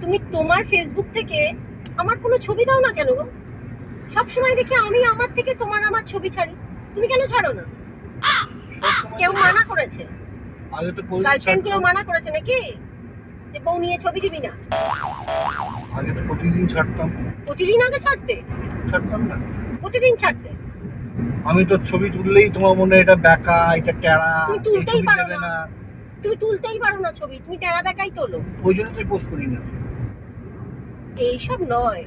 তুমি তোমার ফেসবুক থেকে আমার কোনো ছবি দাও না কেন গো? সবসময় দেখি আমি আমার থেকে তোমার আমার ছবি ছাড়ি। তুমি কেন ছাড়ো না? কেউ মানা করেছে। আগে গার্লফ্রেন্ডগুলো মানা করেছে নাকি? যে বউ নিয়ে ছবি দিবি না। আগে তো প্রতিদিন ছাড়তাম। প্রতিদিন আগে ছাড়তে? ছাড়তাম না। প্রতিদিন ছাড়তে? আমি তো ছবি তুললেই তোমার মনে হয় এটা বেকা এটা টেরা তুমি তুলতেই পারো। না। তুমি তুলতেই পারো না ছবি তুমি টেরা বেকাই তোলো। ওই জন্য তুই পোস্ট করি না এইসব নয়।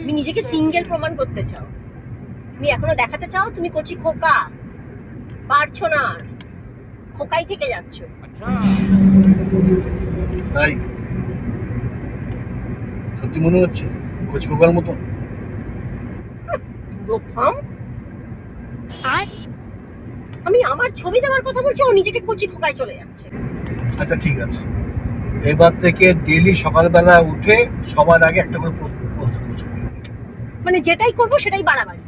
তুমি নিজেকে সিঙ্গেল প্রমাণ করতে চাও। তুমি এখনও দেখাতে চাও তুমি কচি খোকা। পারছ না। খোকাই থেকে যাচ্ছ। তাই? সত্যি মনে হচ্ছে? কচি খোকার মতন? পুরো ফাম আমি আমার ছবি দেওয়ার কথা বলছি ও নিজেকে কচি খোকায় চলে যাচ্ছে। আচ্ছা ঠিক আছে। এবার থেকে ডেলি সকালবেলা উঠে সবার আগে একটা করে পোস্ট করছ মানে যেটাই করব সেটাই বাড়াবাড়ি।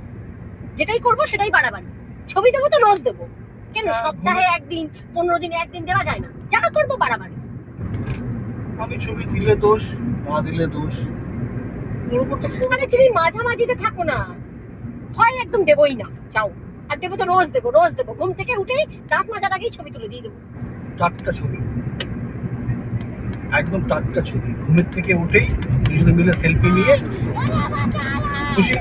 যেটাই করব সেটাই বাড়াবাড়ি। ছবি দেবো তো রোজ দেবো। কেন? হ্যাঁ, সপ্তাহে একদিন পনেরো দিনে একদিন দেওয়া যায় না। যা করব বাড়াবাড়ি। আমি ছবি দিলে দোষ না দিলে দোষ। মানে তুমি মাঝামাঝিতে থাকো না। হয় একদম দেবই না। যাও। আর দেবো তো রোজ দেবো রোজ দেবো। ঘুম থেকে উঠেই দাঁত মাজার আগেই ছবি তুলে দিয়ে দেবো। টাটকা ছবি। একদম টাটকা ছবি। ঘুমের থেকে উঠেই দুজনে মিলে সেলফি নিয়ে খুশি।